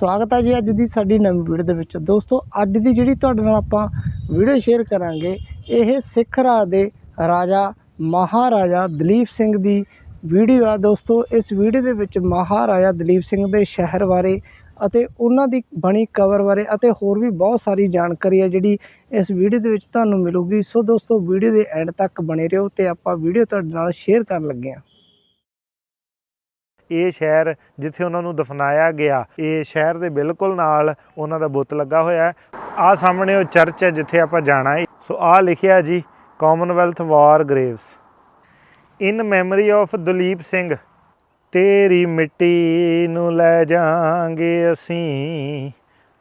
ਸਵਾਗਤ ਹੈ ਜੀ ਅੱਜ ਦੀ ਸਾਡੀ ਨਵੀਂ ਵੀਡੀਓ ਦੇ ਵਿੱਚ। ਦੋਸਤੋ, ਅੱਜ ਦੀ ਜਿਹੜੀ ਤੁਹਾਡੇ ਨਾਲ ਆਪਾਂ ਵੀਡੀਓ ਸ਼ੇਅਰ ਕਰਾਂਗੇ, ਇਹ ਸਿੱਖ ਰਾਜ ਦੇ ਰਾਜਾ, ਮਹਾਰਾਜਾ ਦਲੀਪ ਸਿੰਘ ਦੀ ਵੀਡੀਓ ਆ। ਦੋਸਤੋ, ਇਸ ਵੀਡੀਓ ਦੇ ਵਿੱਚ ਮਹਾਰਾਜਾ ਦਲੀਪ ਸਿੰਘ ਦੇ ਸ਼ਹਿਰ ਬਾਰੇ ਅਤੇ ਉਹਨਾਂ ਦੀ ਬਣੀ ਕਵਰ ਬਾਰੇ ਅਤੇ ਹੋਰ ਵੀ ਬਹੁਤ ਸਾਰੀ ਜਾਣਕਾਰੀ ਹੈ ਜਿਹੜੀ ਇਸ ਵੀਡੀਓ ਦੇ ਵਿੱਚ ਤੁਹਾਨੂੰ ਮਿਲੂਗੀ। ਸੋ ਦੋਸਤੋ, ਵੀਡੀਓ ਦੇ ਐਂਡ ਤੱਕ ਬਣੇ ਰਹੋ ਤੇ ਆਪਾਂ ਵੀਡੀਓ ਤੁਹਾਡੇ ਨਾਲ ਸ਼ੇਅਰ ਕਰਨ ਲੱਗੇ ਹਾਂ ਇਹ ਸ਼ਹਿਰ ਜਿੱਥੇ ਉਹਨਾਂ ਨੂੰ ਦਫਨਾਇਆ ਗਿਆ, ਇਹ ਸ਼ਹਿਰ ਦੇ ਬਿਲਕੁਲ ਨਾਲ ਉਹਨਾਂ ਦਾ ਬੁੱਤ ਲੱਗਾ ਹੋਇਆ ਹੈ। ਆ ਸਾਹਮਣੇ ਉਹ ਚਰਚ ਹੈ ਜਿੱਥੇ ਆਪਾਂ ਜਾਣਾ ਹੈ। ਸੋ ਆ ਲਿਖਿਆ ਜੀ commonwealth war graves in memory of Duleep Singh, ਤੇਰੀ ਮਿੱਟੀ ਨੂੰ ਲੈ ਜਾਾਂਗੇ ਅਸੀਂ,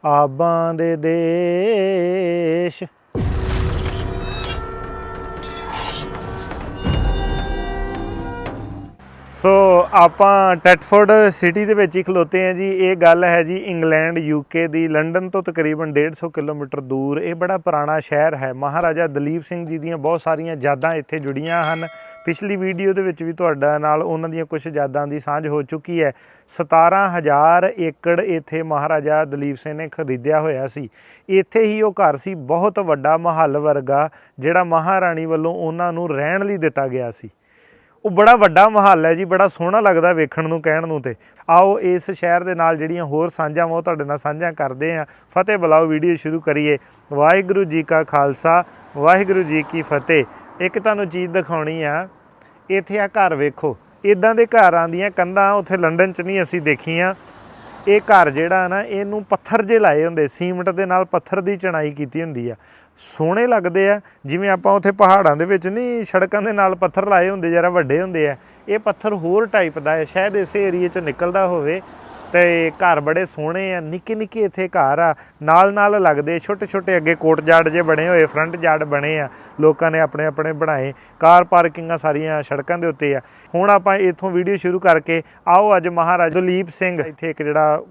ਆਬਾਂ ਦੇ ਦੇਸ਼। ਸੋ ਆਪਾਂ ਟੈਟਫੋਰਡ ਸਿਟੀ ਦੇ ਵਿੱਚ ਹੀ ਖਲੋਤੇ ਹਾਂ ਜੀ। ਇਹ ਗੱਲ ਹੈ ਜੀ ਇੰਗਲੈਂਡ ਯੂਕੇ ਦੀ। ਲੰਡਨ ਤੋਂ ਤਕਰੀਬਨ 150 ਕਿਲੋਮੀਟਰ ਦੂਰ। ਇਹ ਬੜਾ ਪੁਰਾਣਾ ਸ਼ਹਿਰ ਹੈ। ਮਹਾਰਾਜਾ ਦਲੀਪ ਸਿੰਘ ਜੀ ਦੀਆਂ ਬਹੁਤ ਸਾਰੀਆਂ ਯਾਦਾਂ ਇੱਥੇ ਜੁੜੀਆਂ ਹਨ। ਪਿਛਲੀ ਵੀਡੀਓ ਦੇ ਵਿੱਚ ਵੀ ਤੁਹਾਡਾ ਨਾਲ ਉਹਨਾਂ ਦੀਆਂ ਕੁਝ ਯਾਦਾਂ ਦੀ ਸਾਂਝ ਹੋ ਚੁੱਕੀ ਹੈ। 17000 ਏਕੜ ਇੱਥੇ ਮਹਾਰਾਜਾ ਦਲੀਪ ਸਿੰਘ ਨੇ ਖਰੀਦਿਆ ਹੋਇਆ ਸੀ। ਇੱਥੇ ਹੀ ਉਹ ਘਰ ਸੀ। ਬਹੁਤ ਵੱਡਾ ਮਹੱਲ ਵਰਗਾ, ਜਿਹੜਾ ਮਹਾਰਾਣੀ ਵੱਲੋਂ ਉਹਨਾਂ ਨੂੰ ਰਹਿਣ ਲਈ ਦਿੱਤਾ ਗਿਆ ਸੀ। ਉਹ ਬੜਾ ਵੱਡਾ ਮਹੱਲ ਹੈ ਜੀ, ਬੜਾ ਸੋਹਣਾ ਲੱਗਦਾ ਵੇਖਣ ਨੂੰ, ਕਹਿਣ ਨੂੰ ਤੇ। ਆਓ ਇਸ ਸ਼ਹਿਰ ਦੇ ਨਾਲ ਜਿਹੜੀਆਂ ਹੋਰ ਸਾਂਝਾਂ ਵਾ, ਉਹ ਤੁਹਾਡੇ ਨਾਲ ਸਾਂਝਾ ਕਰਦੇ ਆਂ। ਫਤਿਹ ਬੁਲਾਓ, ਵੀਡੀਓ ਸ਼ੁਰੂ ਕਰੀਏ। ਵਾਹਿਗੁਰੂ ਜੀ ਕਾ ਖਾਲਸਾ, ਵਾਹਿਗੁਰੂ ਜੀ ਕੀ ਫਤਿਹ। ਇੱਕ ਤੁਹਾਨੂੰ ਚੀਜ਼ ਦਿਖਾਉਣੀ ਆ, ਇੱਥੇ ਆ ਘਰ ਵੇਖੋ। ਇਦਾਂ ਦੇ ਘਰਾਂ ਦੀਆਂ ਕੰਧਾਂ ਉੱਥੇ ਲੰਡਨ 'ਚ ਨਹੀਂ ਅਸੀਂ ਦੇਖੀਆਂ। ਇਹ ਘਰ ਜਿਹੜਾ ਨਾ, ਇਹਨੂੰ ਪੱਥਰ ਜੇ ਲਾਏ ਹੁੰਦੇ, ਸੀਮਟ ਦੇ ਨਾਲ ਪੱਥਰ ਦੀ ਚਣਾਈ ਕੀਤੀ ਹੁੰਦੀ ਆ। ਸੋਹਣੇ ਲੱਗਦੇ ਆ। ਜਿਵੇਂ ਆਪਾਂ ਉੱਥੇ ਪਹਾੜਾਂ ਦੇ ਵਿੱਚ ਨਹੀਂ ਸੜਕਾਂ ਦੇ ਨਾਲ ਪੱਥਰ ਲਾਏ ਹੁੰਦੇ, ਜਰਾ ਵੱਡੇ ਹੁੰਦੇ ਆ। ਇਹ ਪੱਥਰ ਹੋਰ ਟਾਈਪ ਦਾ ਹੈ। ਸ਼ਾਇਦ ਇਸੇ ਏਰੀਏ ਚੋਂ ਨਿਕਲਦਾ ਹੋਵੇ ਤੇ ਘਰ ਬੜੇ ਸੋਹਣੇ ਆ ਨਿੱਕੇ ਨਿੱਕੇ ਇੱਥੇ ਘਰ ਆ। ਨਾਲ ਨਾਲ ਲੱਗਦੇ ਛੋਟੇ ਛੋਟੇ ਅੱਗੇ ਕੋਟ ਜਾੜ ਜੇ ਬਣੇ ਹੋਏ ਫਰੰਟ ਜਾੜ ਬਣੇ ਆ। ਲੋਕਾਂ ਨੇ ਆਪਣੇ ਆਪਣੇ ਬਣਾਏ। ਕਾਰ ਪਾਰਕਿੰਗਾਂ ਸਾਰੀਆਂ ਸੜਕਾਂ ਦੇ ਉੱਤੇ ਆ। ਹੁਣ ਆਪਾਂ ਇੱਥੋਂ ਵੀਡੀਓ ਸ਼ੁਰੂ ਕਰਕੇ ਆਓ ਅੱਜ ਮਹਾਰਾਜਾ ਦਲੀਪ ਸਿੰਘ। ਇੱਥੇ ਇੱਕ ਜਿਹੜਾ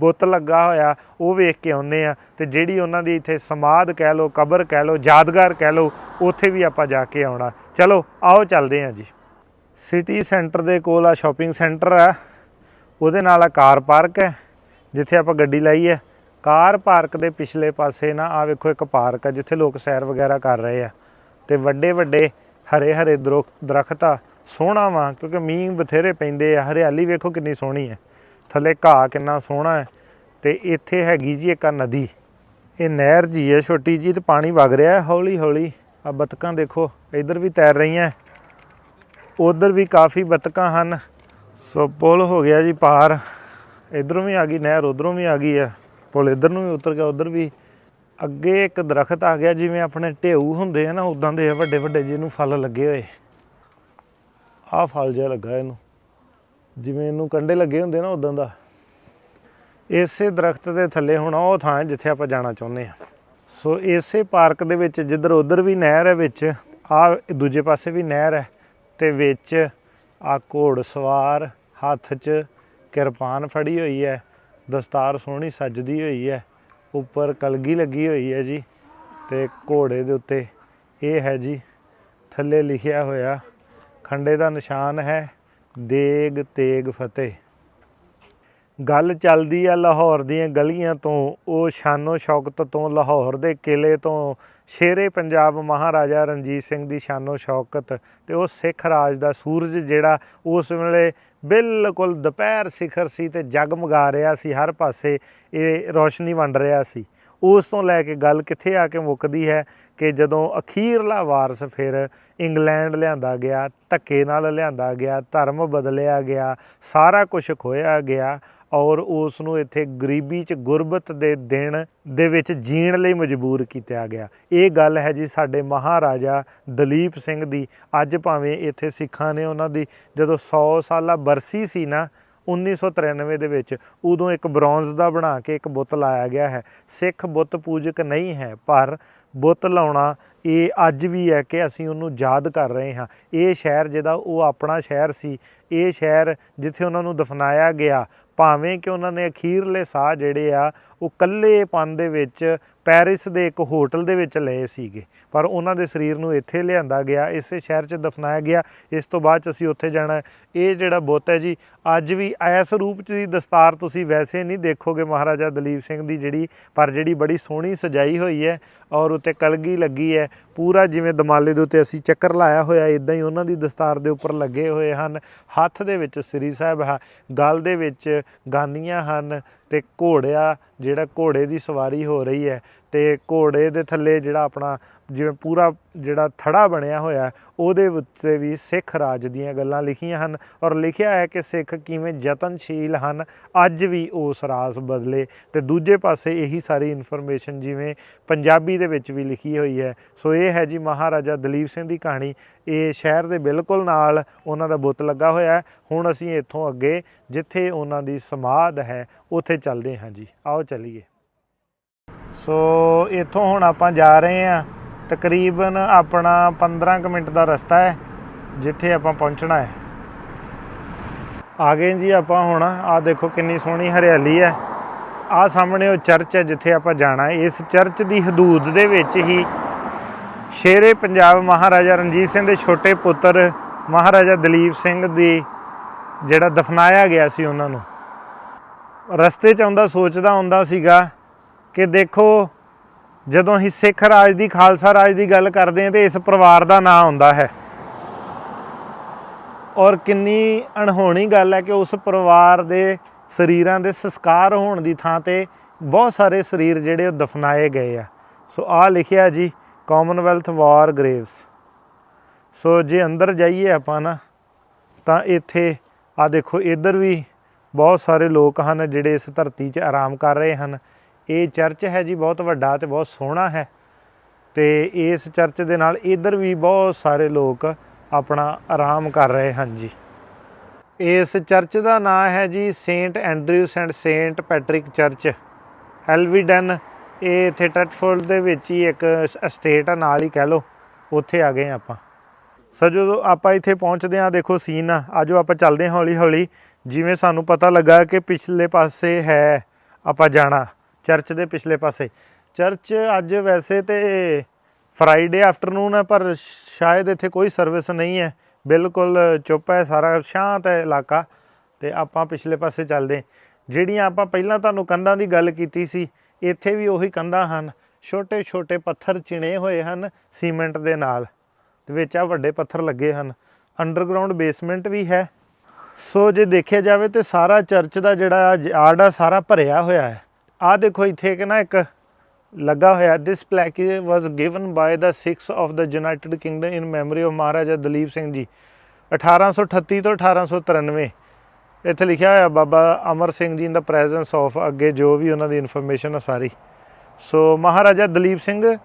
ਬੁੱਤ ਲੱਗਾ ਹੋਇਆ, ਉਹ ਵੇਖ ਕੇ ਆਉਂਦੇ ਆ ਤੇ ਜਿਹੜੀ ਉਹਨਾਂ ਦੀ ਇੱਥੇ ਸਮਾਧ ਕਹਿ ਲਓ, ਕਬਰ ਕਹਿ ਲਓ, ਯਾਦਗਾਰ ਕਹਿ ਲਓ, ਉੱਥੇ ਵੀ ਆਪਾਂ ਜਾ ਕੇ ਆਉਣਾ। ਚਲੋ, ਆਓ ਚੱਲਦੇ ਹਾਂ ਜੀ। ਸਿਟੀ ਸੈਂਟਰ ਦੇ ਕੋਲ ਆ ਸ਼ਾਪਿੰਗ ਸੈਂਟਰ ਆ। ਉਹਦੇ ਨਾਲ ਆ ਕਾਰ ਪਾਰਕ ਹੈ, ਜਿੱਥੇ ਆਪਾਂ ਗੱਡੀ ਲਾਈ ਹੈ। ਕਾਰ ਪਾਰਕ ਦੇ ਪਿਛਲੇ ਪਾਸੇ ਨਾ ਆ ਵੇਖੋ ਇੱਕ ਪਾਰਕ ਆ, ਜਿੱਥੇ ਲੋਕ ਸੈਰ ਵਗੈਰਾ ਕਰ ਰਹੇ ਆ। ਤੇ ਵੱਡੇ ਵੱਡੇ ਹਰੇ ਹਰੇ ਦਰਖਤ ਆ, ਸੋਹਣਾ ਵਾ, ਕਿਉਂਕਿ ਮੀਂਹ ਬਥੇਰੇ ਪੈਂਦੇ ਆ, ਹਰਿਆਲੀ ਵੇਖੋ ਕਿੰਨੀ ਸੋਹਣੀ ਹੈ। ਥੱਲੇ ਘਾਹ ਕਿੰਨਾ ਸੋਹਣਾ ਹੈ ਤੇ ਇੱਥੇ ਹੈਗੀ ਜੀ ਇੱਕ ਨਦੀ। ਇਹ ਨਹਿਰ ਜੀ ਹੈ, ਛੋਟੀ ਜੀ ਤੇ ਪਾਣੀ ਵਗ ਰਿਹਾ ਹੈ, ਹੌਲੀ ਹੌਲੀ। ਆ ਬਤਕਾਂ ਦੇਖੋ, ਇਧਰ ਵੀ ਤੈਰ ਰਹੀਆਂ ਉਧਰ ਵੀ ਕਾਫੀ ਬਤਕਾਂ ਹਨ। ਸੋ ਪੁਲ ਹੋ ਗਿਆ ਜੀ ਪਾਰ। ਇਧਰੋਂ ਵੀ ਆ ਗਈ ਨਹਿਰ, ਉਧਰੋਂ ਵੀ ਆ ਗਈ ਹੈ। ਪੁਲ ਇਧਰ ਨੂੰ ਵੀ ਉਤਰ ਗਿਆ, ਉਧਰ ਵੀ। ਅੱਗੇ ਇੱਕ ਦਰਖਤ ਆ ਗਿਆ, ਜਿਵੇਂ ਆਪਣੇ ਢੇਊ ਹੁੰਦੇ ਆ ਨਾ ਉਦਾਂ ਦੇ ਵੱਡੇ ਵੱਡੇ ਜਿਹਨੂੰ ਫਲ ਲੱਗੇ ਹੋਏ। ਆਹ ਫਲ ਜਿਹਾ ਲੱਗਾ ਇਹਨੂੰ। ਜਿਵੇਂ ਇਹਨੂੰ ਕੰਡੇ ਲੱਗੇ ਹੁੰਦੇ ਨਾ ਉਦਾਂ ਦਾ। ਇਸੇ ਦਰਖਤ ਦੇ ਥੱਲੇ ਹੁਣ ਉਹ ਥਾਂ ਹੈ ਜਿੱਥੇ ਆਪਾਂ ਜਾਣਾ ਚਾਹੁੰਦੇ ਆ ਸੋ ਇਸੇ ਪਾਰਕ ਦੇ ਵਿੱਚ ਜਿੱਧਰ ਉਧਰ ਵੀ ਨਹਿਰ ਹੈ ਵਿੱਚ, ਆ ਦੂਜੇ ਪਾਸੇ ਵੀ ਨਹਿਰ ਹੈ ਤੇ ਵਿੱਚ ਆ ਘੋੜ ਸਵਾਰ ਹੱਥ 'ਚ ਕਿਰਪਾਨ ਫੜੀ ਹੋਈ ਹੈ, ਦਸਤਾਰ ਸੋਹਣੀ ਸੱਜਦੀ ਹੋਈ ਹੈ, ਉੱਪਰ ਕਲਗੀ ਲੱਗੀ ਹੋਈ ਹੈ ਜੀ ਤੇ ਘੋੜੇ ਦੇ ਉੱਤੇ ਇਹ ਹੈ ਜੀ, ਥੱਲੇ ਲਿਖਿਆ ਹੋਇਆ, ਖੰਡੇ ਦਾ ਨਿਸ਼ਾਨ ਹੈ। ਦੇਗ ਤੇਗ ਫਤਿਹ। ਗੱਲ ਚੱਲਦੀ ਆ ਲਾਹੌਰ ਦੀਆਂ ਗਲੀਆਂ ਤੋਂ, ਉਹ ਸ਼ਾਨੋ ਸ਼ੌਕਤ ਤੋਂ ਲਾਹੌਰ ਦੇ ਕਿਲੇ ਤੋਂ। ਸ਼ੇਰੇ ਪੰਜਾਬ ਮਹਾਰਾਜਾ ਰਣਜੀਤ ਸਿੰਘ ਦੀ ਸ਼ਾਨੋ ਸ਼ੌਕਤ ਤੇ ਉਹ ਸਿੱਖ ਰਾਜ ਦਾ ਸੂਰਜ ਜਿਹੜਾ ਉਸ ਵੇਲੇ ਬਿਲਕੁਲ ਦੁਪਹਿਰ ਸਿਖਰ ਸੀ ਤੇ ਜਗਮਗਾ ਰਿਹਾ ਸੀ, ਹਰ ਪਾਸੇ ਇਹ ਰੋਸ਼ਨੀ ਵੰਡ ਰਿਹਾ ਸੀ। ਉਸ ਤੋਂ ਲੈ ਕੇ ਗੱਲ ਕਿੱਥੇ ਆ ਕੇ ਮੁੱਕਦੀ ਹੈ? ਕਿ ਜਦੋਂ ਅਖੀਰਲਾ ਵਾਰਸ ਫਿਰ ਇੰਗਲੈਂਡ ਲਿਆਂਦਾ ਗਿਆ, ਧੱਕੇ ਨਾਲ ਲਿਆਂਦਾ ਗਿਆ, ਧਰਮ ਬਦਲਿਆ ਗਿਆ, ਸਾਰਾ ਕੁਝ ਖੋਇਆ ਗਿਆ ਔਰ ਉਸ ਨੂੰ ਇੱਥੇ ਗਰੀਬੀ ਚ ਗੁਰਬਤ ਦੇ ਦਿਨ ਦੇ ਵਿੱਚ ਜੀਣ ਲਈ ਮਜਬੂਰ ਕੀਤਾ ਗਿਆ। ਇਹ ਗੱਲ ਹੈ ਜੀ ਸਾਡੇ ਮਹਾਰਾਜਾ ਦਲੀਪ ਸਿੰਘ ਦੀ। ਅੱਜ ਭਾਵੇਂ ਇੱਥੇ ਸਿੱਖਾਂ ਨੇ ਉਹਨਾਂ ਦੀ ਜਦੋਂ 100 ਸਾਲਾ ਬਰਸੀ ਸੀ ਨਾ 1993 ਦੇ ਵਿੱਚ ਉਦੋਂ ਇੱਕ ਬ੍ਰੌਂਜ਼ ਦਾ ਬਣਾ ਕੇ ਇੱਕ ਬੁੱਤ ਲਾਇਆ ਗਿਆ ਹੈ। ਸਿੱਖ ਬੁੱਤ ਪੂਜਕ ਨਹੀਂ ਹੈ, ਪਰ ਬੁੱਤ ਲਾਉਣਾ, ਇਹ ਅੱਜ ਵੀ ਹੈ ਕਿ ਅਸੀਂ ਉਹਨੂੰ ਯਾਦ ਕਰ ਰਹੇ ਹਾਂ। ਇਹ ਸ਼ਹਿਰ ਜਿਹਦਾ ਉਹ ਆਪਣਾ ਸ਼ਹਿਰ ਸੀ, ਇਹ ਸ਼ਹਿਰ ਜਿੱਥੇ ਉਹਨਾਂ ਨੂੰ ਦਫਨਾਇਆ ਗਿਆ, ਭਾਵੇਂ ਕਿ ਉਹਨਾਂ ਨੇ ਅਖੀਰਲੇ ਸਾਹ ਜਿਹੜੇ ਆ, ਉਹ ਕੱਲੇਪਨ ਦੇ ਵਿੱਚ ਪੈਰਿਸ ਦੇ ਇੱਕ ਹੋਟਲ ਦੇ ਵਿੱਚ ਲਏ ਸੀਗੇ। ਪਰ ਉਹਨਾਂ ਦੇ ਸਰੀਰ ਨੂੰ ਇੱਥੇ ਲਿਆਂਦਾ ਗਿਆ, ਇਸੇ ਸ਼ਹਿਰ 'ਚ ਦਫਨਾਇਆ ਗਿਆ। ਇਸ ਤੋਂ ਬਾਅਦ 'ਚ ਅਸੀਂ ਉੱਥੇ ਜਾਣਾ। ਇਹ ਜਿਹੜਾ ਬੁੱਤ ਹੈ ਜੀ, ਅੱਜ ਵੀ ਇਸ ਰੂਪ 'ਚ ਦੀ ਦਸਤਾਰ ਤੁਸੀਂ ਵੈਸੇ ਨਹੀਂ ਦੇਖੋਗੇ ਮਹਾਰਾਜਾ ਦਲੀਪ ਸਿੰਘ ਦੀ ਜਿਹੜੀ, ਪਰ ਜਿਹੜੀ ਬੜੀ ਸੋਹਣੀ ਸਜਾਈ ਹੋਈ ਹੈ ਔਰ ਉੱਤੇ ਕਲਗੀ ਲੱਗੀ ਹੈ, ਪੂਰਾ ਜਿਵੇਂ ਦਮਾਲੇ ਦੇ ਉੱਤੇ ਅਸੀਂ ਚੱਕਰ ਲਾਇਆ ਹੋਇਆ ਇਦਾਂ ਹੀ ਉਹਨਾਂ ਦੀ ਦਸਤਾਰ ਦੇ ਉੱਪਰ ਲੱਗੇ ਹੋਏ ਹਨ। ਹੱਥ ਦੇ ਵਿੱਚ ਸ੍ਰੀ ਸਾਹਿਬ ਹੈ, ਗਲ ਦੇ ਵਿੱਚ ਗਾਨੀਆਂ ਹਨ ਤੇ ਘੋੜਿਆ, ਜਿਹੜਾ ਘੋੜੇ ਦੀ ਸਵਾਰੀ ਹੋ ਰਹੀ ਹੈ। ਤੇ ਘੋੜੇ ਦੇ ਥੱਲੇ ਜਿਹੜਾ ਆਪਣਾ ਜਿਵੇਂ ਪੂਰਾ ਜਿਹੜਾ ਥੜਾ ਬਣਿਆ ਹੋਇਆ, ਉਹਦੇ ਉੱਤੇ ਵੀ ਸਿੱਖ ਰਾਜ ਦੀਆਂ ਗੱਲਾਂ ਲਿਖੀਆਂ ਹਨ ਔਰ ਲਿਖਿਆ ਹੈ ਕਿ ਸਿੱਖ ਕਿਵੇਂ ਯਤਨਸ਼ੀਲ ਹਨ, ਅੱਜ ਵੀ ਉਸ ਰਾਸ ਬਦਲੇ। ਤੇ ਦੂਜੇ ਪਾਸੇ ਇਹੀ ਸਾਰੀ ਇਨਫੋਰਮੇਸ਼ਨ ਜਿਵੇਂ ਪੰਜਾਬੀ ਦੇ ਵਿੱਚ ਵੀ ਲਿਖੀ ਹੋਈ ਹੈ। ਸੋ ਇਹ ਹੈ ਜੀ ਮਹਾਰਾਜਾ ਦਲੀਪ ਸਿੰਘ ਦੀ ਕਹਾਣੀ। ਇਹ ਸ਼ਹਿਰ ਦੇ ਬਿਲਕੁਲ ਨਾਲ ਉਹਨਾਂ ਦਾ ਬੁੱਤ ਲੱਗਾ ਹੋਇਆ ਹੈ। ਹੁਣ ਅਸੀਂ ਇੱਥੋਂ ਅੱਗੇ ਜਿੱਥੇ ਉਹਨਾਂ ਦੀ ਸਮਾਧ ਹੈ, ਉੱਥੇ ਚੱਲਦੇ ਹਾਂ ਜੀ। ਆਓ ਚੱਲੀਏ। ਸੋ ਇੱਥੋਂ ਹੁਣ ਆਪਾਂ ਜਾ ਰਹੇ ਹਾਂ। ਤਕਰੀਬਨ ਆਪਣਾ 15 ਕੁ ਮਿੰਟ ਦਾ ਰਸਤਾ ਹੈ, ਜਿੱਥੇ ਆਪਾਂ ਪਹੁੰਚਣਾ ਹੈ। ਆ ਗਏ ਜੀ ਆਪਾਂ ਹੁਣ। ਆ ਦੇਖੋ ਕਿੰਨੀ ਸੋਹਣੀ ਹਰਿਆਲੀ ਹੈ। ਆ ਸਾਹਮਣੇ ਉਹ ਚਰਚ ਹੈ, ਜਿੱਥੇ ਆਪਾਂ ਜਾਣਾ ਹੈ। ਇਸ ਚਰਚ ਦੀ ਹਦੂਦ ਦੇ ਵਿੱਚ ਹੀ ਸ਼ੇਰੇ ਪੰਜਾਬ ਮਹਾਰਾਜਾ ਰਣਜੀਤ ਸਿੰਘ ਦੇ ਛੋਟੇ ਪੁੱਤਰ ਮਹਾਰਾਜਾ ਦਲੀਪ ਸਿੰਘ ਦੀ ਜਿਹੜਾ ਦਫਨਾਇਆ ਗਿਆ ਸੀ ਉਹਨਾਂ ਨੂੰ। ਰਸਤੇ 'ਚ ਆਉਂਦਾ, ਸੋਚਦਾ ਹੁੰਦਾ ਸੀਗਾ ਕਿ ਦੇਖੋ, ਜਦੋਂ ਅਸੀਂ ਸਿੱਖ ਰਾਜ ਦੀ, ਖਾਲਸਾ ਰਾਜ ਦੀ ਗੱਲ ਕਰਦੇ ਹਾਂ ਤੇ ਇਸ ਪਰਿਵਾਰ ਦਾ ਨਾਂ ਆਉਂਦਾ ਹੈ। ਔਰ ਕਿੰਨੀ ਅਣਹੋਣੀ ਗੱਲ ਹੈ ਕਿ ਉਸ ਪਰਿਵਾਰ ਦੇ ਸਰੀਰਾਂ ਦੇ ਸੰਸਕਾਰ ਹੋਣ ਦੀ ਥਾਂ ਤੇ ਬਹੁਤ ਸਾਰੇ ਸਰੀਰ ਜਿਹੜੇ ਉਹ ਦਫਨਾਏ ਗਏ ਆ। ਸੋ ਆ ਲਿਖਿਆ ਜੀ ਕਾਮਨਵੈਲਥ ਵਾਰ ਗ੍ਰੇਵਸ ਸੋ ਜੇ ਅੰਦਰ ਜਾਈਏ ਆਪਾਂ ਨਾ, ਤਾਂ ਇੱਥੇ ਆ ਦੇਖੋ, ਇੱਧਰ ਵੀ ਬਹੁਤ ਸਾਰੇ ਲੋਕ ਹਨ ਜਿਹੜੇ ਇਸ ਧਰਤੀ 'ਚ ਆਰਾਮ ਕਰ ਰਹੇ ਹਨ। ਇਹ ਚਰਚ ਹੈ ਜੀ, ਬਹੁਤ ਵੱਡਾ ਤੇ ਬਹੁਤ ਸੋਹਣਾ ਹੈ। ਤੇ ਇਸ ਚਰਚ ਦੇ ਨਾਲ ਇੱਧਰ ਵੀ ਬਹੁਤ ਸਾਰੇ ਲੋਕ ਆਪਣਾ ਆਰਾਮ ਕਰ ਰਹੇ ਹਨ ਜੀ। ਇਸ ਚਰਚ ਦਾ ਨਾਮ ਹੈ ਜੀ, saint Andrew's and saint Patrick church. Elveden, ਇਹ ਇੱਥੇ ਟ੍ਰੈਟਫੋਰਡ ਦੇ ਵਿੱਚ ਹੀ ਇੱਕ ਅਸਟੇਟ ਆ, ਨਾਲ ਹੀ ਕਹਿ ਲਓ, ਉੱਥੇ ਆ ਗਏ ਆਪਾਂ। ਸੋ ਜਦੋਂ ਆਪਾਂ ਇੱਥੇ ਪਹੁੰਚਦੇ ਹਾਂ, ਦੇਖੋ ਸੀਨ ਆ, ਆਜੋ ਆਪਾਂ ਚੱਲਦੇ ਹਾਂ ਹੌਲੀ ਹੌਲੀ ਜਿਵੇਂ ਸਾਨੂੰ ਪਤਾ ਲੱਗਾ ਕਿ ਪਿਛਲੇ ਪਾਸੇ ਹੈ, ਆਪਾਂ ਜਾਣਾ। ਚਰਚ ਦੇ ਪਿਛਲੇ ਪਾਸੇ। ਚਰਚ ਅੱਜ ਵੈਸੇ ਤੇ ਫਰਾਈਡੇ ਆਫਟਰਨੂਨ ਹੈ, ਪਰ ਸ਼ਾਇਦ ਇੱਥੇ ਕੋਈ ਸਰਵਿਸ ਨਹੀਂ ਹੈ। ਬਿਲਕੁਲ ਚੁੱਪ ਹੈ, ਸਾਰਾ ਸ਼ਾਂਤ ਹੈ ਇਲਾਕਾ। ਤੇ ਆਪਾਂ ਪਿਛਲੇ ਪਾਸੇ ਚੱਲਦੇ ਜਿਹੜੀਆਂ ਆਪਾਂ ਪਹਿਲਾਂ ਤੁਹਾਨੂੰ ਕੰਧਾਂ ਦੀ ਗੱਲ ਕੀਤੀ ਸੀ, ਇੱਥੇ ਵੀ ਉਹੀ ਕੰਧਾਂ ਹਨ। ਛੋਟੇ ਛੋਟੇ ਪੱਥਰ ਚਿਣੇ ਹੋਏ ਹਨ ਸੀਮੈਂਟ ਦੇ ਨਾਲ ਤੇ ਵਿੱਚ ਆ ਵੱਡੇ ਪੱਥਰ ਲੱਗੇ ਹਨ। ਅੰਡਰਗਰਾਉਂਡ ਬੇਸਮੈਂਟ ਵੀ ਹੈ। ਸੋ ਜੇ ਦੇਖਿਆ ਜਾਵੇ ਤੇ ਸਾਰਾ ਚਰਚ ਦਾ ਜਿਹੜਾ ਯਾਰਡ ਆ, ਸਾਰਾ ਭਰਿਆ ਹੋਇਆ ਹੈ। ਆ ਦੇਖੋ, ਇੱਥੇ ਇੱਕ ਨਾ ਇੱਕ ਲੱਗਾ ਹੋਇਆ। This plaque was given by the 6 of the United Kingdom in memory of Maharaja Duleep Singh ji 1838 ਤੋਂ 1893 ਇੱਥੇ ਲਿਖਿਆ ਹੋਇਆ, ਬਾਬਾ ਅਮਰ ਸਿੰਘ ਜੀ ਇਨ ਦਾ ਪ੍ਰੈਜ਼ੈਂਸ ਆਫ ਅੱਗੇ ਜੋ ਵੀ ਉਹਨਾਂ ਦੀ ਇਨਫੋਰਮੇਸ਼ਨ ਆ ਸਾਰੀ। So Maharaja Duleep Singh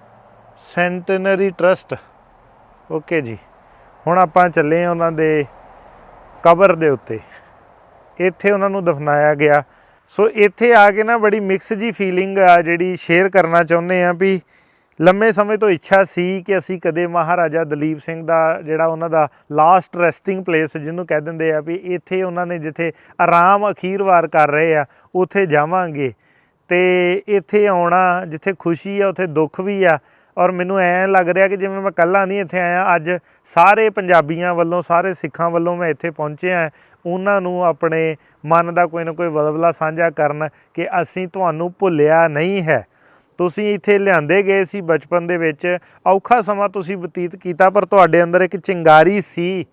centenary trust okay ji. ਹੁਣ ਆਪਾਂ ਚੱਲੇ ਆ ਉਹਨਾਂ ਦੇ ਕਬਰ ਦੇ ਉੱਤੇ। ਇੱਥੇ ਉਹਨਾਂ ਨੂੰ ਦਫਨਾਇਆ ਗਿਆ। ਸੋ ਇੱਥੇ ਆ ਕੇ ਨਾ ਬੜੀ ਮਿਕਸ ਜੀ ਫੀਲਿੰਗ ਆ ਜਿਹੜੀ ਸ਼ੇਅਰ ਕਰਨਾ ਚਾਹੁੰਦੇ ਆ ਵੀ ਲੰਮੇ ਸਮੇਂ ਤੋਂ ਇੱਛਾ ਸੀ ਕਿ ਅਸੀਂ ਕਦੇ ਮਹਾਰਾਜਾ ਦਲੀਪ ਸਿੰਘ ਦਾ ਜਿਹੜਾ ਉਹਨਾਂ ਦਾ ਲਾਸਟ ਰੈਸਟਿੰਗ ਪਲੇਸ ਜਿਹਨੂੰ ਕਹਿ ਦਿੰਦੇ ਆ ਵੀ ਇੱਥੇ ਉਹਨਾਂ ਨੇ ਜਿੱਥੇ ਆਰਾਮ ਅਖੀਰ ਵਾਰ ਕਰ ਰਹੇ ਆ, ਉੱਥੇ ਜਾਵਾਂਗੇ। ਤੇ ਇੱਥੇ ਆਉਣਾ, ਜਿੱਥੇ ਖੁਸ਼ੀ ਆ, ਉੱਥੇ ਦੁੱਖ ਵੀ ਆ। ਔਰ ਮੈਨੂੰ ਐਂ ਲੱਗ ਰਿਹਾ ਕਿ ਜਿਵੇਂ ਮੈਂ ਕੱਲਾ ਨਹੀਂ ਇੱਥੇ ਆਇਆ, ਅੱਜ ਸਾਰੇ ਪੰਜਾਬੀਆਂ ਵੱਲੋਂ, ਸਾਰੇ ਸਿੱਖਾਂ ਵੱਲੋਂ ਮੈਂ ਇੱਥੇ ਪਹੁੰਚਿਆ। ਉਹਨਾਂ ਨੂੰ ਆਪਣੇ ਮਨ ਦਾ ਕੋਈ ਨਾ ਕੋਈ ਵਲਵਲਾ ਸਾਂਝਾ ਕਰਨ ਕਿ ਅਸੀਂ ਤੁਹਾਨੂੰ ਭੁੱਲਿਆ ਨਹੀਂ ਹੈ। ਤੁਸੀਂ ਇੱਥੇ ਲਿਆਂਦੇ ਗਏ ਸੀ ਬਚਪਨ ਦੇ ਵਿੱਚ। ਔਖਾ ਸਮਾਂ ਤੁਸੀਂ ਬਤੀਤ ਕੀਤਾ, ਪਰ ਤੁਹਾਡੇ ਅੰਦਰ ਇੱਕ ਚਿੰਗਾਰੀ ਸੀ,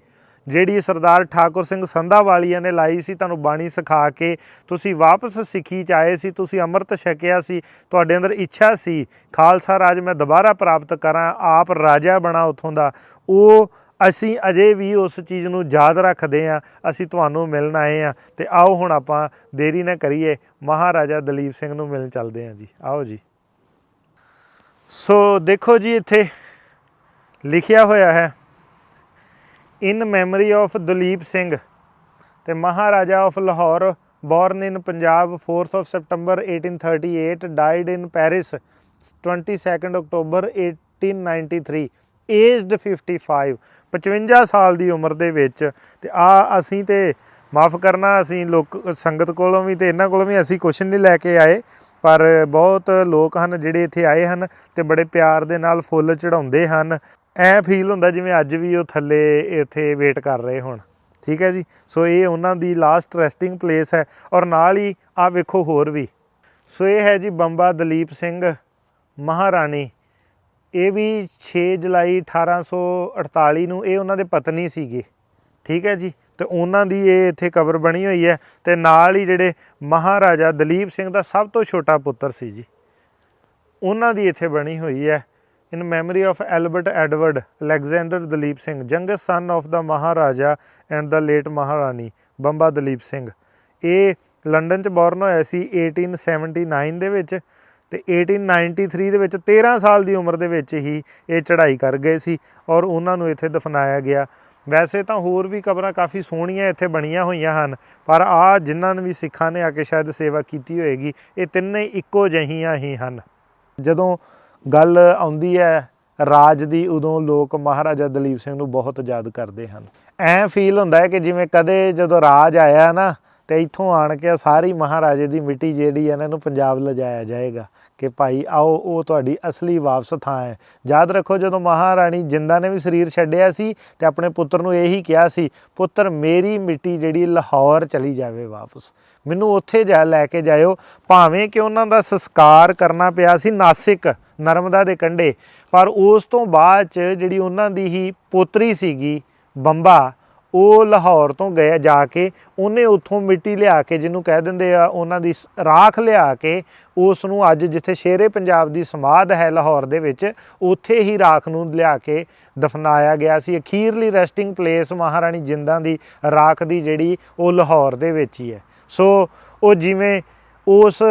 ਜਿਹੜੀ ਸਰਦਾਰ ਠਾਕੁਰ ਸਿੰਘ ਸੰਧਾ ਵਾਲੀਆਂ ਨੇ ਲਾਈ ਸੀ ਤੁਹਾਨੂੰ ਬਾਣੀ ਸਿਖਾ ਕੇ। ਤੁਸੀਂ ਵਾਪਸ ਸਿੱਖੀ ਚ ਆਏ ਸੀ, ਤੁਸੀਂ ਅੰਮ੍ਰਿਤ ਛਕਿਆ ਸੀ, ਤੁਹਾਡੇ ਅੰਦਰ ਇੱਛਾ ਸੀ, ਖਾਲਸਾ ਰਾਜ, ਮੈਂ ਦੁਬਾਰਾ ਪ੍ਰਾਪਤ ਕਰਾਂ, ਆਪ ਰਾਜਾ ਬਣਾ ਉਥੋਂ ਦਾ। ਉਹ ਅਸੀਂ ਅਜੇ ਵੀ ਉਸ ਚੀਜ਼ ਨੂੰ ਯਾਦ ਰੱਖਦੇ ਆ ਅਸੀਂ ਤੁਹਾਨੂੰ ਮਿਲਣ ਆਏ ਆ ਤੇ ਆਓ ਹੁਣ ਆਪਾਂ ਦੇਰੀ ਨਾ ਕਰੀਏ, ਮਹਾਰਾਜਾ ਦਲੀਪ ਸਿੰਘ ਨੂੰ ਮਿਲਣ ਚੱਲਦੇ ਆ ਜੀ। ਆਓ ਜੀ। ਸੋ ਦੇਖੋ ਜੀ ਇੱਥੇ ਲਿਖਿਆ ਹੋਇਆ ਹੈ in memory of Duleep Singh the Maharaja of Lahore born in Punjab 4th of September 1838 died in Paris 22nd October 1893 aged 55 55 ਸਾਲ ਦੀ ਉਮਰ ਦੇ ਵਿੱਚ ਤੇ ਆ ਅਸੀਂ ਤੇ ਮਾਫ ਕਰਨਾ, ਅਸੀਂ ਲੋਕ, ਸੰਗਤ ਕੋਲੋਂ ਵੀ ਤੇ ਇਹਨਾਂ ਕੋਲੋਂ ਵੀ ਅਸੀਂ ਕੁਛ ਨਹੀਂ ਲੈ ਕੇ ਆਏ, ਪਰ ਬਹੁਤ ਲੋਕ ਹਨ ਜਿਹੜੇ ਇੱਥੇ ਆਏ ਹਨ ਤੇ ਬੜੇ ਪਿਆਰ ਦੇ ਨਾਲ ਫੁੱਲ ਚੜਾਉਂਦੇ ਹਨ। ਐ ਫੀਲ ਹੁੰਦਾ ਜਿਵੇਂ ਅੱਜ ਵੀ ਉਹ ਥੱਲੇ ਇੱਥੇ ਵੇਟ ਕਰ ਰਹੇ ਹੋਣ। ਠੀਕ ਹੈ ਜੀ? ਸੋ ਇਹ ਉਹਨਾਂ ਦੀ ਲਾਸਟ ਰੈਸਟਿੰਗ ਪਲੇਸ ਹੈ ਔਰ ਨਾਲ ਹੀ ਆ ਵੇਖੋ ਹੋਰ ਵੀ। ਸੋ ਇਹ ਹੈ ਜੀ ਬੰਬਾ ਦਲੀਪ ਸਿੰਘ ਮਹਾਰਾਣੀ। ਇਹ ਵੀ 6 ਜੁਲਾਈ 1848 ਨੂੰ, ਇਹ ਉਹਨਾਂ ਦੇ ਪਤਨੀ ਸੀਗੇ। ਠੀਕ ਹੈ ਜੀ? ਤੇ ਉਹਨਾਂ ਦੀ ਇਹ ਇੱਥੇ ਕਬਰ ਬਣੀ ਹੋਈ ਹੈ ਤੇ ਨਾਲ ਹੀ ਜਿਹੜੇ ਮਹਾਰਾਜਾ ਦਲੀਪ ਸਿੰਘ ਦਾ ਸਭ ਤੋਂ ਛੋਟਾ ਪੁੱਤਰ ਸੀ ਜੀ। ਉਹਨਾਂ ਦੀ ਇੱਥੇ ਬਣੀ ਹੋਈ ਹੈ। In memory of Albert Edward Alexander Duleep Singh youngest son of the Maharaja and the late Maharani Bamba Duleep Singh. ਇਹ ਲੰਡਨ ਚ ਬੌਰਨ ਹੋਇਆ ਸੀ 1879 ਦੇ ਵਿੱਚ। ਤੇ 1893 ਦੇ ਵਿੱਚ 13 ਸਾਲ ਦੀ ਉਮਰ ਦੇ ਵਿੱਚ ਹੀ ਇਹ ਚੜ੍ਹਾਈ ਕਰ ਗਏ ਸੀ ਔਰ ਉਹਨਾਂ ਨੂੰ ਇੱਥੇ ਦਫਨਾਇਆ ਗਿਆ। ਵੈਸੇ ਤਾਂ ਹੋਰ ਵੀ ਕਬਰਾਂ ਕਾਫੀ ਸੋਹਣੀਆਂ ਇੱਥੇ ਬਣੀਆਂ ਹੋਈਆਂ ਹਨ, ਪਰ ਆ ਜਿਨ੍ਹਾਂ ਨੇ ਵੀ ਸਿੱਖਾਂ ਨੇ ਆ ਕੇ ਸ਼ਾਇਦ ਸੇਵਾ ਕੀਤੀ ਹੋਏਗੀ, ਇਹ ਤਿੰਨੇ ਇੱਕੋ ਜਿਹੀਆਂ ਹੀ ਹਨ। ਜਦੋਂ ਗੱਲ ਆਉਂਦੀ ਹੈ ਰਾਜ ਦੀ, ਉਦੋਂ ਲੋਕ ਮਹਾਰਾਜਾ ਦਲੀਪ ਸਿੰਘ ਨੂੰ ਬਹੁਤ ਯਾਦ ਕਰਦੇ ਹਨ। ਐ ਫੀਲ ਹੁੰਦਾ ਹੈ ਕਿ ਜਿਵੇਂ ਕਦੇ ਜਦੋਂ ਰਾਜ ਆਇਆ ਨਾ ਤੇ ਇੱਥੋਂ ਆਣ ਕੇ ਸਾਰੀ ਮਹਾਰਾਜੇ ਦੀ ਮਿੱਟੀ ਜਿਹੜੀ ਹੈ ਨਾ, ਇਹਨੂੰ ਪੰਜਾਬ ਲਿਜਾਇਆ ਜਾਏਗਾ ਕਿ ਭਾਈ ਆਓ, ਉਹ ਤੁਹਾਡੀ ਅਸਲੀ ਵਾਪਸ ਥਾਂ ਹੈ। ਯਾਦ ਰੱਖੋ ਜਦੋਂ ਮਹਾਰਾਣੀ ਜਿੰਦਾ ਨੇ ਵੀ ਸਰੀਰ ਛੱਡਿਆ ਸੀ ਤੇ ਆਪਣੇ ਪੁੱਤਰ ਨੂੰ ਇਹੀ ਕਿਹਾ ਸੀ, ਪੁੱਤਰ, ਮੇਰੀ ਮਿੱਟੀ ਜਿਹੜੀ ਲਾਹੌਰ ਚਲੀ ਜਾਵੇ ਵਾਪਸ। ਮੈਨੂੰ ਉੱਥੇ ਜਾ ਲੈ ਕੇ ਜਾਇਓ। ਭਾਵੇਂ ਕਿ ਉਹਨਾਂ ਦਾ ਸੰਸਕਾਰ ਕਰਨਾ ਪਿਆ ਸੀ ਨਾਸਿਕ, ਨਰਮਦਾ ਦੇ ਕੰਢੇ, ਪਰ ਉਸ ਤੋਂ ਬਾਅਦ ਚ ਜਿਹੜੀ ਉਹਨਾਂ ਦੀ ਹੀ ਪੋਤਰੀ ਸੀਗੀ ਬੰਬਾ ਉਹ ਲਾਹੌਰ ਤੋਂ ਗਏ ਜਾ ਕੇ, ਉਹਨੇ ਉੱਥੋਂ ਮਿੱਟੀ ਲਿਆ ਕੇ ਜਿਹਨੂੰ ਕਹਿ ਦਿੰਦੇ ਆ, ਉਹਨਾਂ ਦੀ ਸ- ਰਾਖ ਲਿਆ ਕੇ ਉਸ ਨੂੰ ਅੱਜ ਜਿੱਥੇ ਸ਼ੇਰੇ ਪੰਜਾਬ ਦੀ ਸਮਾਧ ਹੈ ਲਾਹੌਰ ਦੇ ਵਿੱਚ, ਉੱਥੇ ਹੀ ਰਾਖ ਨੂੰ ਲਿਆ ਕੇ ਦਫਨਾਇਆ ਗਿਆ ਸੀ। ਅਖੀਰਲੀ ਰੈਸਟਿੰਗ ਪਲੇਸ ਮਹਾਰਾਣੀ ਜਿੰਦਾਂ ਦੀ ਰਾਖ ਦੀ ਜਿਹੜੀ ਉਹ ਲਾਹੌਰ ਦੇ ਵਿੱਚ ਹੀ ਹੈ। ਸੋ ਉਹ ਜਿਵੇਂ ਉਸ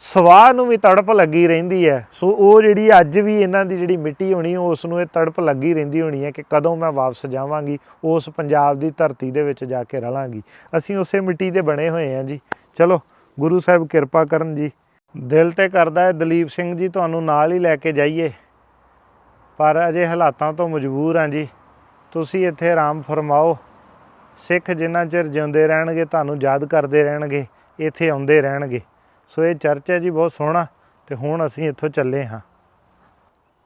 ਸਵਾਹ ਨੂੰ ਵੀ ਤੜਪ ਲੱਗੀ ਰਹਿੰਦੀ ਹੈ। ਸੋ ਉਹ ਜਿਹੜੀ ਅੱਜ ਵੀ ਇਹਨਾਂ ਦੀ ਜਿਹੜੀ ਮਿੱਟੀ ਹੋਣੀ, ਉਸ ਨੂੰ ਇਹ ਤੜਪ ਲੱਗੀ ਰਹਿੰਦੀ ਹੋਣੀ ਹੈ ਕਿ ਕਦੋਂ ਮੈਂ ਵਾਪਸ ਜਾਵਾਂਗੀ, ਉਸ ਪੰਜਾਬ ਦੀ ਧਰਤੀ ਦੇ ਵਿੱਚ ਜਾ ਕੇ ਰਲਾਂਗੀ। ਅਸੀਂ ਉਸੇ ਮਿੱਟੀ ਦੇ ਬਣੇ ਹੋਏ ਹਾਂ ਜੀ। ਚਲੋ, ਗੁਰੂ ਸਾਹਿਬ ਕਿਰਪਾ ਕਰਨ ਜੀ। ਦਿਲ ਤੇ ਕਰਦਾ ਹੈ ਦਲੀਪ ਸਿੰਘ ਜੀ, ਤੁਹਾਨੂੰ ਨਾਲ ਹੀ ਲੈ ਕੇ ਜਾਈਏ। ਪਰ ਅਜੇ ਹਾਲਾਤਾਂ ਤੋਂ ਮਜਬੂਰ ਹਾਂ ਜੀ। ਤੁਸੀਂ ਇੱਥੇ ਆਰਾਮ ਫਰਮਾਓ। ਸਿੱਖ ਜਿੰਨਾ ਚਿਰ ਜਿਉਂਦੇ ਰਹਿਣਗੇ, ਤੁਹਾਨੂੰ ਯਾਦ ਕਰਦੇ ਰਹਿਣਗੇ, ਇੱਥੇ ਆਉਂਦੇ ਰਹਿਣਗੇ। ਸੋ ਇਹ ਚਰਚ ਹੈ ਜੀ, ਬਹੁਤ ਸੋਹਣਾ ਤੇ ਹੁਣ ਅਸੀਂ ਇੱਥੋਂ ਚੱਲੇ ਹਾਂ।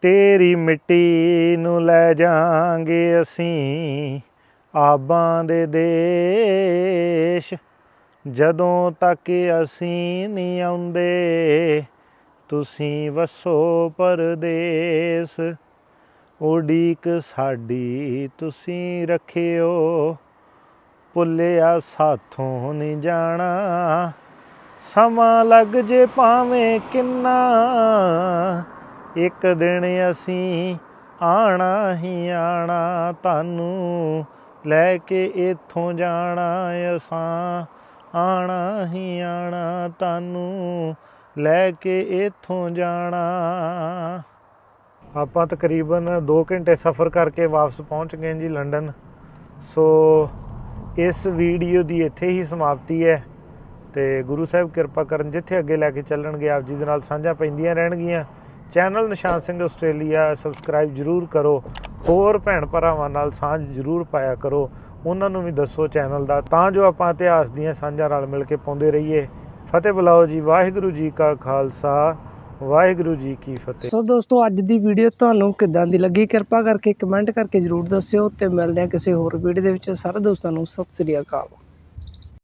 ਤੇਰੀ ਮਿੱਟੀ ਨੂੰ ਲੈ ਜਾਾਂਗੇ ਅਸੀਂ, ਆਬਾਂ ਦੇ ਦੇਸ਼। ਜਦੋਂ ਤੱਕ ਅਸੀਂ ਨਹੀਂ ਆਉਂਦੇ, ਤੁਸੀਂ ਵਸੋ ਪਰਦੇਸ। ਉਡੀਕ ਸਾਡੀ ਤੁਸੀਂ ਰੱਖਿਓ ਭੁੱਲਿਆ ਸਾਥੋਂ ਨਹੀਂ ਜਾਣਾ। ਸਮਾਂ ਲੱਗ ਜੇ ਭਾਵੇਂ ਕਿੰਨਾ, ਇੱਕ ਦਿਨ ਅਸੀਂ ਆਣਾ ਹੀ ਆਣਾ, ਤੁਹਾਨੂੰ ਲੈ ਕੇ ਇੱਥੋਂ ਜਾਣਾ ਅਸਾਂ, ਆਣਾ ਹੀ ਆਣਾ, ਤੁਹਾਨੂੰ ਲੈ ਕੇ ਇੱਥੋਂ ਜਾਣਾ। ਆਪਾਂ ਤਕਰੀਬਨ 2 ਘੰਟੇ ਸਫ਼ਰ ਕਰਕੇ ਵਾਪਸ ਪਹੁੰਚ ਗਏ ਜੀ ਲੰਡਨ। ਸੋ, ਇਸ ਵੀਡੀਓ ਦੀ ਇੱਥੇ ਹੀ ਸਮਾਪਤੀ ਹੈ। ਤੇ ਗੁਰੂ ਸਾਹਿਬ ਕਿਰਪਾ ਕਰਨ ਜਿੱਥੇ ਅੱਗੇ ਲੈ ਕੇ ਚੱਲਣਗੇ, ਆਪ ਜੀ ਦੇ ਨਾਲ ਸਾਂਝਾ ਪੈਂਦੀਆਂ ਰਹਿਣਗੀਆਂ। Channel Nishan Singh Australia subscribe ਜਰੂਰ ਕਰੋ। ਹੋਰ ਭੈਣ ਭਰਾਵਾਂ ਨਾਲ ਸਾਂਝ ਜਰੂਰ ਪਾਇਆ ਕਰੋ। ਉਹਨਾਂ ਨੂੰ ਵੀ ਦੱਸੋ ਚੈਨਲ ਦਾ। ਤਾਂ ਜੋ ਆਪਾਂ ਇਤਿਹਾਸ ਦੀਆਂ ਸਾਂਝਾਂ ਨਾਲ ਮਿਲ ਕੇ ਪਾਉਂਦੇ ਰਹੀਏ। ਫਤਿਹ ਬੁਲਾਓ ਜੀ, ਵਾਹਿਗੁਰੂ ਜੀ ਕਾ ਖਾਲਸਾ, ਵਾਹਿਗੁਰੂ ਜੀ ਕੀ ਫਤਿਹ। ਸੋ ਦੋਸਤੋ, ਅੱਜ ਦੀ ਵੀਡੀਓ ਤੁਹਾਨੂੰ ਕਿੱਦਾਂ ਦੀ ਲੱਗੀ? ਕਿਰਪਾ ਕਰਕੇ ਕਮੈਂਟ ਕਰਕੇ ਜਰੂਰ ਦੱਸਿਓ ਤੇ ਮਿਲਦੇ ਹਾਂ ਕਿਸੇ ਹੋਰ ਵੀਡੀਓ ਦੇ ਵਿੱਚ। ਸਾਰੇ ਦੋਸਤਾਂ ਨੂੰ ਸਤਿ ਸ੍ਰੀ ਅਕਾਲ।